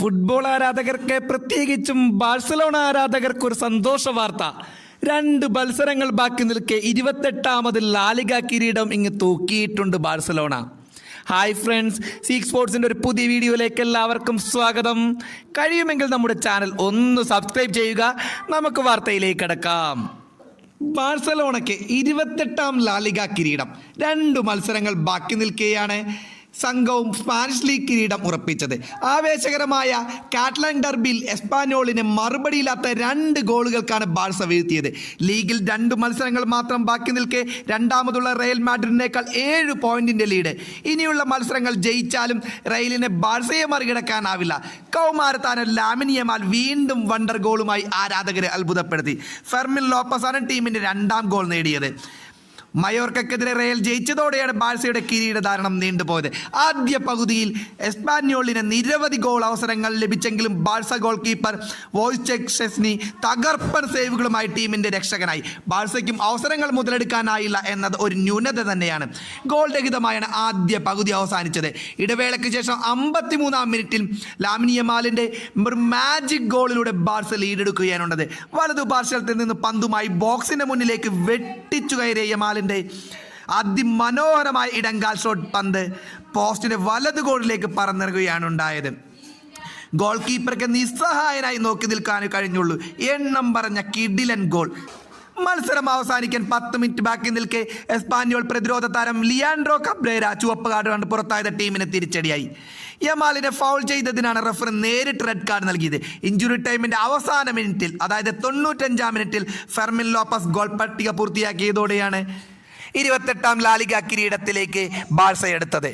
Football ആരാധകർക്ക് പ്രത്യേകിച്ചും Barcelona ആരാധകർക്ക് ഒരു സന്തോഷ വാർത്ത. രണ്ട് മത്സരങ്ങൾ ബാക്കി നിൽക്കെ ഇരുപത്തെട്ടാമത് ലാലിക കിരീടം ഇങ്ങ് തൂക്കിയിട്ടുണ്ട് ബാഴ്സലോണ. ഹായ് ഫ്രണ്ട്സ് സീക്ക് സ്പോർട്സിന്റെ ഒരു പുതിയ വീഡിയോയിലേക്ക് എല്ലാവർക്കും സ്വാഗതം. കഴിയുമെങ്കിൽ നമ്മുടെ ചാനൽ ഒന്ന് സബ്സ്ക്രൈബ് ചെയ്യുക. നമുക്ക് വാർത്തയിലേക്ക് കിടക്കാം. ബാഴ്സലോണയ്ക്ക് ഇരുപത്തെട്ടാം ലാലിക കിരീടം. രണ്ട് മത്സരങ്ങൾ ബാക്കി നിൽക്കുകയാണ് സംഘവും സ്പാനിഷ് ലീഗ് കിരീടം ഉറപ്പിച്ചത്. ആവേശകരമായ കാറ്റ്ലൻ ഡർബിൽ എസ്പാനോളിന് മറുപടിയില്ലാത്ത രണ്ട് ഗോളുകൾക്കാണ് ബാഴ്സ വീഴ്ത്തിയത്. ലീഗിൽ രണ്ട് മത്സരങ്ങൾ മാത്രം ബാക്കി നിൽക്കെ രണ്ടാമതുള്ള റയൽ മാഡ്രിഡിനേക്കാൾ ഏഴ് പോയിന്റിന്റെ ലീഡ് ഇനിയുള്ള മത്സരങ്ങൾ ജയിച്ചാലും റയലിനെ ബാഴ്സയെ മറികടക്കാനാവില്ല. കൗമാരത്താനം ലാമിനിയമാൽ വീണ്ടും വണ്ടർ ഗോളുമായി ആരാധകരെ അത്ഭുതപ്പെടുത്തി. ഫെർമിൻ ലോപ്പസാണ് ടീമിന്റെ രണ്ടാം ഗോൾ നേടിയത്. മയോർക്കെതിരെ റയൽ ജയിച്ചതോടെയാണ് ബാഴ്സയുടെ കിരീടധാരണം നീണ്ടുപോയത്. ആദ്യ പകുതിയിൽ എസ്പാന്യോളിന് നിരവധി ഗോൾ അവസരങ്ങൾ ലഭിച്ചെങ്കിലും Barca goal keeper Wojciech Szczesny തകർപ്പൻ സേവുകളുമായി ടീമിന്റെ രക്ഷകനായി. ബാഴ്സയ്ക്കും അവസരങ്ങൾ മുതലെടുക്കാനായില്ല എന്നത് ഒരു ന്യൂനത തന്നെയാണ്. ഗോൾ രഹിതമായാണ് ആദ്യ പകുതി അവസാനിച്ചത്. ഇടവേളയ്ക്ക് ശേഷം അമ്പത്തിമൂന്നാം മിനിറ്റിൽ ലാമിനിയമാലിന്റെ മാജിക് ഗോളിലൂടെ ബാഴ്സ ലീഡെടുക്കുകയാണുള്ളത് വലതു പാർശ്വത്തിൽ നിന്ന് പന്തുമായി ബോക്സിന്റെ മുന്നിലേക്ക് വെട്ടിച്ചു കയറിയ യമാലിന്റെ അതിമനോഹരമായ ഇടങ്കാൽ ഷോട്ട് പന്ത് പോസ്റ്റിന്റെ വലത് ഗോളിലേക്ക് പറന്നിറങ്ങുകയാണ് ഉണ്ടായത്. ഗോൾ കീപ്പർക്ക് നിസ്സഹായനായി നോക്കി നിൽക്കാനേ കഴിഞ്ഞുള്ളൂ. എണ്ണം പറഞ്ഞ കിഡിലൻ ഗോൾ മത്സരം അവസാനിക്കാൻ പത്ത് മിനിറ്റ് ബാക്കി നിൽക്കെ എസ്പാനിയോൾ പ്രതിരോധ താരം ലിയാൻഡ്രോ കബ്രേര ചുവപ്പ് കാർഡ് കണ്ട് പുറത്തായത് ടീമിന് തിരിച്ചടിയായി. യമാലിനെ ഫൗൾ ചെയ്തതിനാണ് റഫറി നേരിട്ട് റെഡ് കാർഡ് നൽകിയത്. ഇഞ്ചുറി ടൈമിന്റെ അവസാന മിനിറ്റിൽ അതായത് തൊണ്ണൂറ്റഞ്ചാം മിനിറ്റിൽ ഫെർമിൻ ലോപ്പസ് ഗോൾ പട്ടിക പൂർത്തിയാക്കിയതോടെയാണ് ഇരുപത്തെട്ടാം ലാലിക കിരീടത്തിലേക്ക് ബാഴ്സ എടുത്തത്